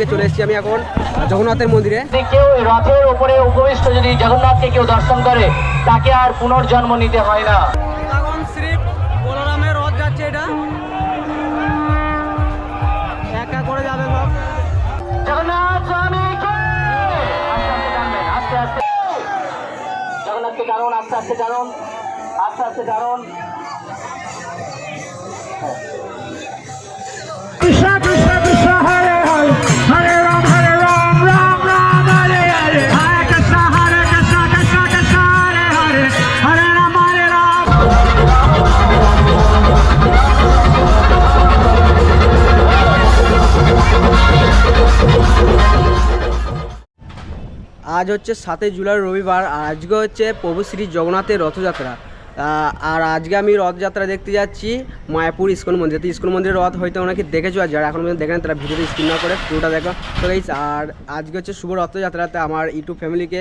থেকে চলে এসেছি আমি এখন জগন্নাথের মন্দিরে। কেউ রথের উপরে উপবিষ্ট যদি জগন্নাথকে কেউ দর্শন করে তাকে আর পুনর্জন্ম নিতে হয় না। শ্রী বলরামের রথ যাচ্ছে এটা। একা করে যাবে জগন্নাথ আস্তে আস্তে। জগন্নাথকে টানুন আস্তে আস্তে টানুন আস্তে আস্তে টানুন। আজ হচ্ছে সাতই জুলাই রবিবার আর আজকে হচ্ছে প্রভু শ্রী জগন্নাথের রথযাত্রা। আর আজকে আমি রথযাত্রা দেখতে যাচ্ছি মায়াপুর ইস্কন মন্দির। তো ইস্কন মন্দিরের রথ হয়তো অনেকে দেখেছ, আর যারা এখন পর্যন্ত দেখেন তারা ভিডিওটা স্ক্রিন না করে পুরোটা দেখো। তো গাইস আর আজকে হচ্ছে শুভ রথযাত্রাতে আমার ইউটিউব ফ্যামিলিকে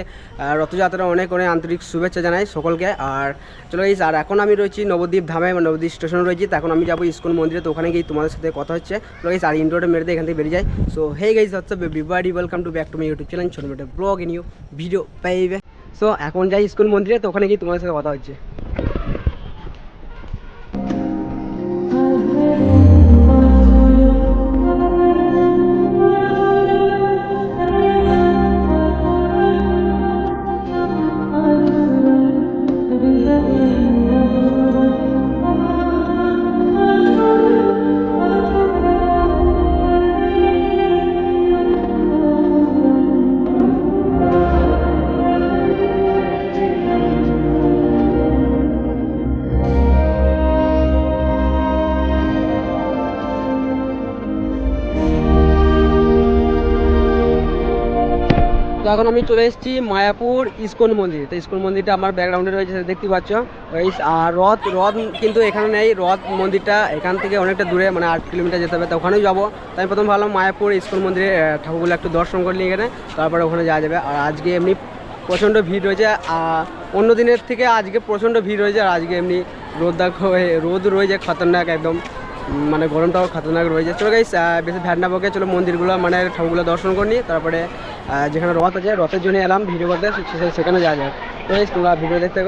রথযাত্রা অনেক অনেক আন্তরিক শুভেচ্ছা জানাই সকলকে। আর চলো গাইস আর এখন আমি রয়েছি নবদ্বীপ ধামে নবদ্বীপ স্টেশনে রয়েছি। তো এখন আমি যাব ইস্কন মন্দিরে। তো ওখানে গিয়ে তোমাদের সাথে কথা হচ্ছে। তো গাইস আর ইন্ডোটা মেরে দিয়ে এখান থেকে বেরিয়ে যায় সো হে গাইস হচ্ছে everybody welcome to back to my YouTube channel ছোটো ব্লগ ইন ইউ ভিডিও পাইবে সো এখন যাই স্কুল মন্দিরে। তো ওখানে গিয়ে তোমাদের সাথে কথা হচ্ছে। এখন আমি চলে এসেছি মায়াপুর ইস্কন মন্দির। তো ইস্কন মন্দিরটা আমার ব্যাকগ্রাউন্ডে রয়েছে দেখতে পাচ্ছ। আর রথ রথ কিন্তু এখানে নেই। রথ মন্দিরটা এখান থেকে অনেকটা দূরে মানে আট কিলোমিটার যেতে হবে। তো ওখানেও যাব। তো আমি প্রথম ভাবলাম মায়াপুর ইস্কন মন্দিরে ঠাকুরগুলো একটু দর্শন করলি এখানে, তারপরে ওখানে যাওয়া যাবে। আর আজকে এমনি প্রচণ্ড ভিড় রয়েছে। অন্য দিনের থেকে আজকে প্রচণ্ড ভিড় রয়েছে। আর আজকে এমনি রোদ দেখো রোদ রয়েছে, খতরনাক একদম। মানে গরমটাও খতরনাক রয়েছে। চলো গাইস বেশি ভ্যাট না বকে, চলো মন্দিরগুলো মানে ঠাকুরগুলো দর্শন করে তারপরে যেখানে রথ আছে, রথের জন্য এলাম, ভিডিও করতে সেখানে যাওয়া যাক। তো তোমরা ভিডিও দেখতে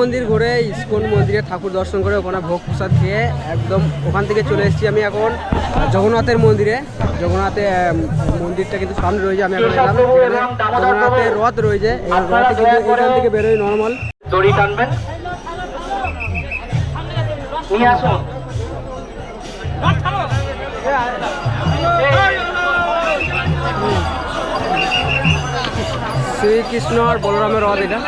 মন্দির ঘুরে ইস্কন মন্দিরে ঠাকুর দর্শন করে ওখানে ভোগ প্রসাদ খেয়ে একদম ওখান থেকে চলে এসেছি আমি এখন জগন্নাথের মন্দিরে। জগন্নাথের মন্দিরটা কিন্তু সামনে রয়েছে আমি এখন এলাম। জগন্নাথের রথ রয়েছে রথে কিন্তু এখান থেকে বেরোয় নর্মাল দড়ি টানবেন। নিয়ে আসুন। শ্রীকৃষ্ণ আর বলরামের রথ এটা।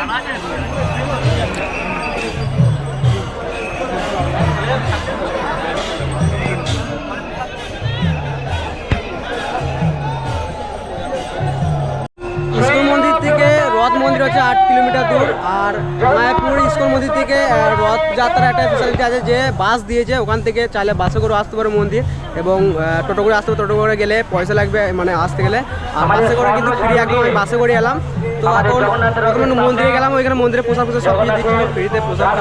মন্দির হচ্ছে আট কিলোমিটার দূর। আর মায়াপুর ইস্কন মন্দির থেকে আহ, রথ একটা ফেসিলিটি আছে যে বাস দিয়েছে। ওখান থেকে চাইলে বাসে করে আসতে পারে মন্দির এবং টোটো করে আসতে টোটো করে গেলে পয়সা লাগবে মানে আসতে গেলে। আর বাসে করে কিন্তু ফ্রি একদম আমি বাসে করে এলাম। তো এখন প্রথমে মন্দিরে গেলাম ওইখানে মন্দিরে পোশাক পোশাক সব কিছু দিচ্ছিল ফ্রিতে পোশাক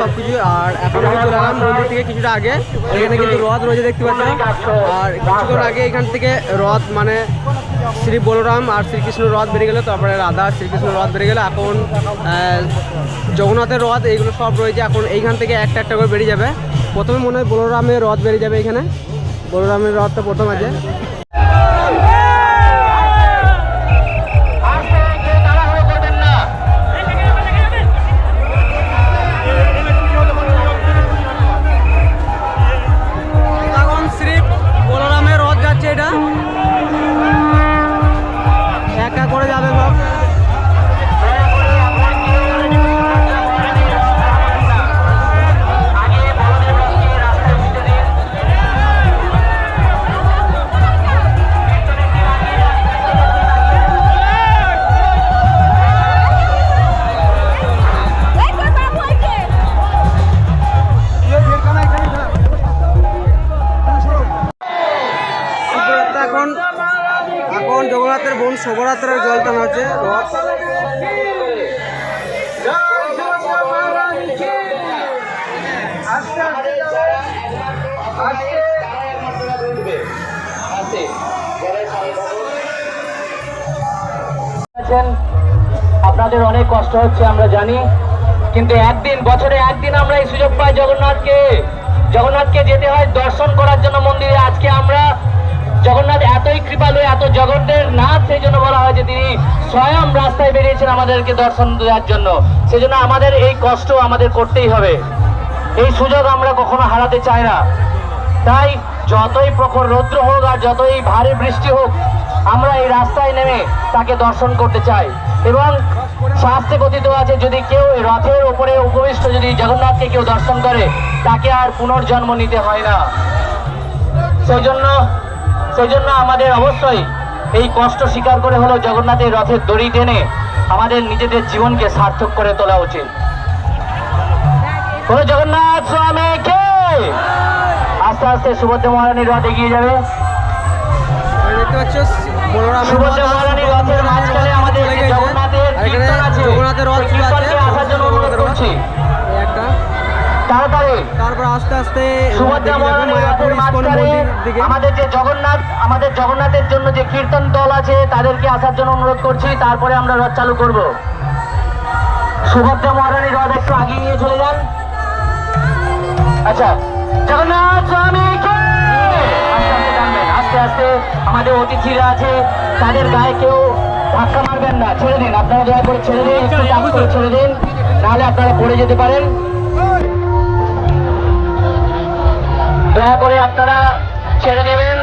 সব কিছু আর এখন আমি চলে এলাম মন্দির থেকে কিছুটা আগে। এখানে কিন্তু রথ রয়েছে দেখতে পাচ্ছি। আর কিছুক্ষণ আগে এখান থেকে রথ মানে শ্রী বলরাম আর শ্রীকৃষ্ণ রথ বেড়ে গেলো, তারপরে রাধা, শ্রীকৃষ্ণ রথ বেড়ে গেলো। এখন জগন্নাথের রথ, এইগুলো সব রয়েছে। এখন এইখান থেকে একটা একটা করে বেরিয়ে যাবে। প্রথমে মনে হয় বলরামের রথ বেরিয়ে যাবে এখানে। বলরামের রথটা প্রথম আছে। এখন জগন্নাথের বোন শোভরাত্রের জল টানা হচ্ছে? আপনাদের অনেক কষ্ট হচ্ছে, আমরা জানি। কিন্তু একদিন, বছরে একদিন আমরা এই সুযোগ পাই জগন্নাথকে। জগন্নাথকে যেতে হয় দর্শন করার জন্য মন্দিরে। আজকে আমরা তিনি স্বয়ং রাস্তায় বেরিয়েছেন আমাদেরকে দর্শন দেওয়ার জন্য। সেজন্য আমাদের এই কষ্ট আমাদের করতেই হবে। এই সুযোগ আমরা কখনো হারাতে চাই না। তাই যতই প্রখর রৌদ্র হোক আর যতই ভারী বৃষ্টি হোক, আমরা এই রাস্তায় নেমে তাকে দর্শন করতে চাই। এবং শাস্ত্রে কথিত আছে, যদি কেউ রথের উপরে উপবিষ্ট যদি জগন্নাথকে কেউ দর্শন করে, তাকে আর পুনর্জন্ম নিতে হয় না। সেই জন্য সেই জন্য আমাদের অবশ্যই এই কষ্ট স্বীকার করে হলেও জগন্নাথের রথের দড়ি টেনে আমাদের নিজেদের জীবনকে সার্থক করে তোলা উচিত। বলো জগন্নাথ স্বামীকে আস্তে আস্তে সুভদ্র মহারানীর রথ এগিয়ে যাবে। সুভদ্রা মহারানীর রথের মাঝখানে আমাদের। জগন্নাথের আসার জন্য অনুরোধ করছি। একটা তারপর আস্তে আস্তে আমাদের যে জগন্নাথ আমাদের জগন্নাথের জন্য যে কীর্তন দল আছে তাদেরকে আসার জন্য অনুরোধ করছি তারপরে আমরা রথ চালু করব। সুভদ্রা মহারানীর রথ একটু আগিয়ে নিয়ে চলে যান। আচ্ছা জগন্নাথ আস্তে আস্তে আমাদের অতিথিরা আছে তাদের গায়ে কেউ ধাক্কা মারবেন না ছেড়ে দিন আপনারা দয়া করে ছেড়ে দিন একটু ছেড়ে দিন নাহলে আপনারা পড়ে যেতে পারেন। দয়া করে আপনারা ছেড়ে দেবেন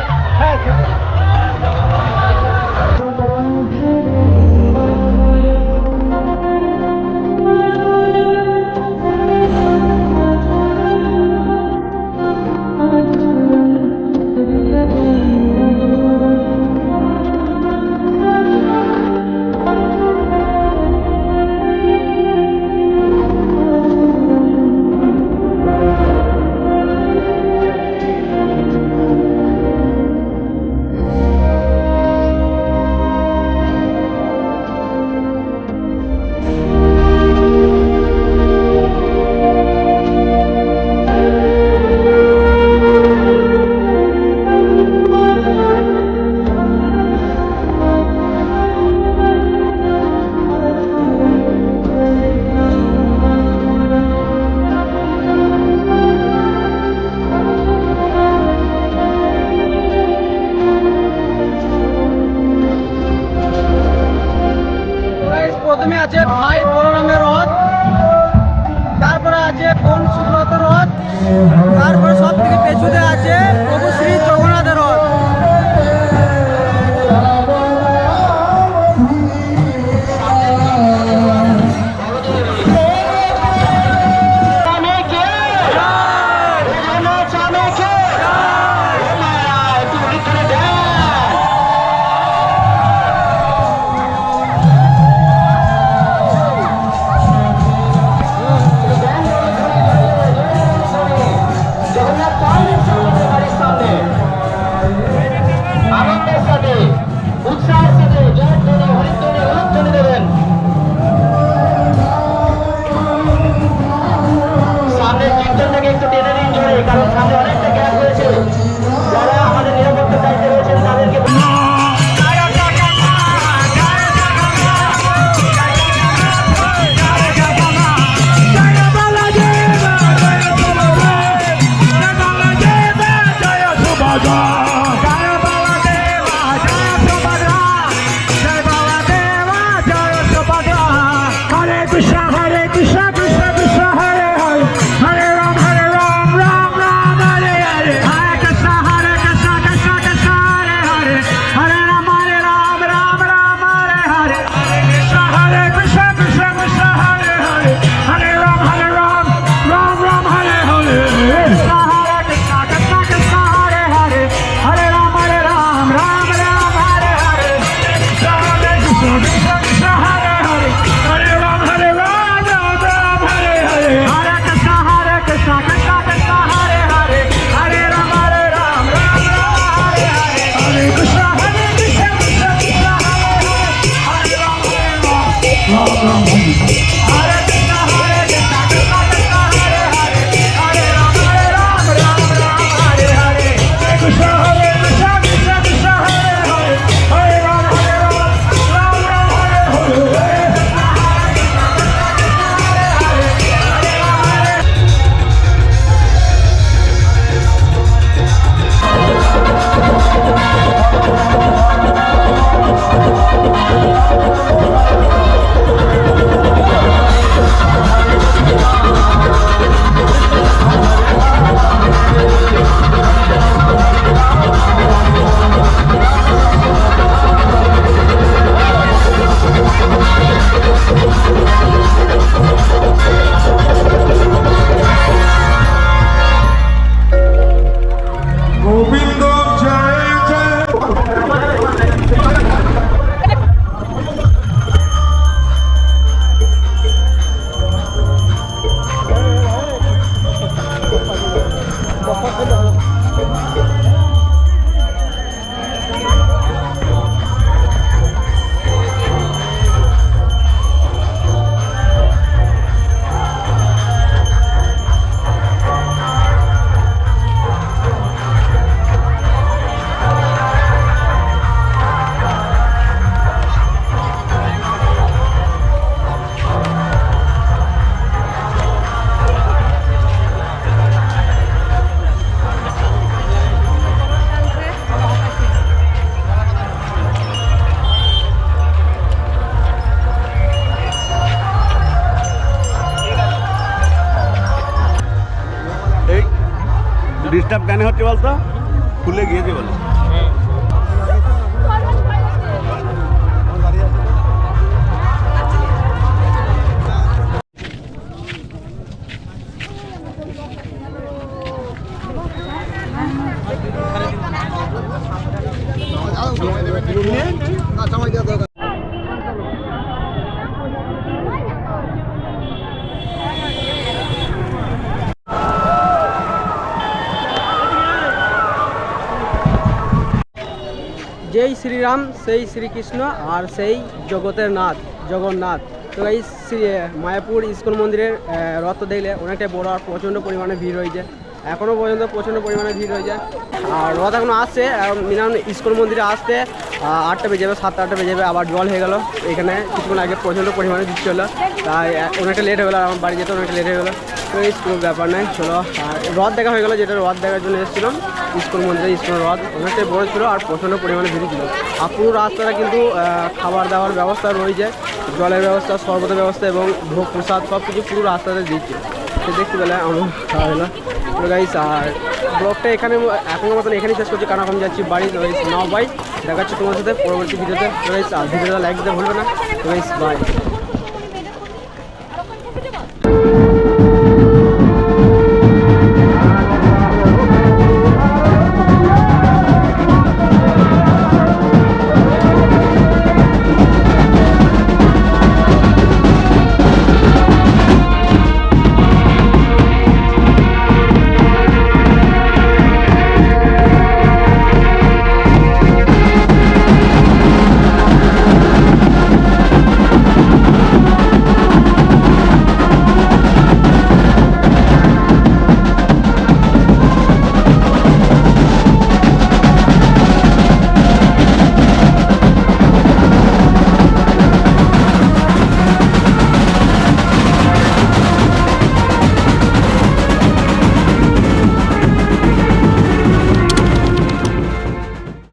কেন হচ্ছে বলতো? খুলে গিয়েছে বলে। যেই শ্রীরাম, সেই শ্রীকৃষ্ণ আর সেই জগতের নাথ, জগন্নাথ। তো এই মায়াপুর ইস্কন মন্দিরের রথ দেখলে অনেকটাই বড় আর প্রচণ্ড পরিমাণে ভিড় হয়েছে এখনও পর্যন্ত প্রচণ্ড পরিমাণে ভিড় হয়েছে আর রথ এখনও আসছে মিনিমাম ইস্কন মন্দিরে আসতে আটটা বেজে যাবে, সাতটা আটটা বেজে যাবে, আবার জল হয়ে গেল। এখানে কিছুক্ষণ আগে প্রচণ্ড পরিমাণে বৃষ্টি তাই অনেকটা লেট হয়ে গেলো আমার বাড়ি যেতে অনেকটা লেট হয়ে গেলো। তো এই কোনো ব্যাপার নাই, চলো। আর রথ দেখা হয়ে গেলো, যেটা রথ দেখার জন্য এসেছিলাম, স্কুল মন্দিরে স্কুল রথ। অনেকটাই বড় ছিল আর প্রচণ্ড পরিমাণে ভিড় ছিল। আর পুরো রাস্তাটা কিন্তু খাবার দাবার ব্যবস্থা রয়েছে, জলের ব্যবস্থা, শরবতের ব্যবস্থা এবং ভোগ প্রসাদ সব কিছু পুরো রাস্তাতে দিচ্ছে সে দেখতে পেলে আমার খাওয়া হলো গাইস আর ব্লগটা এখানে এখনের মতন এখানেই শেষ করছি। কারণ এখন যাচ্ছি বাড়ি গাইস নাও বাই দেখাচ্ছি তোমার সাথে পরবর্তী ভিডিওতে। গাইস আর ভিডিওটা লাইক দিতে ভুলবে না। Guys bye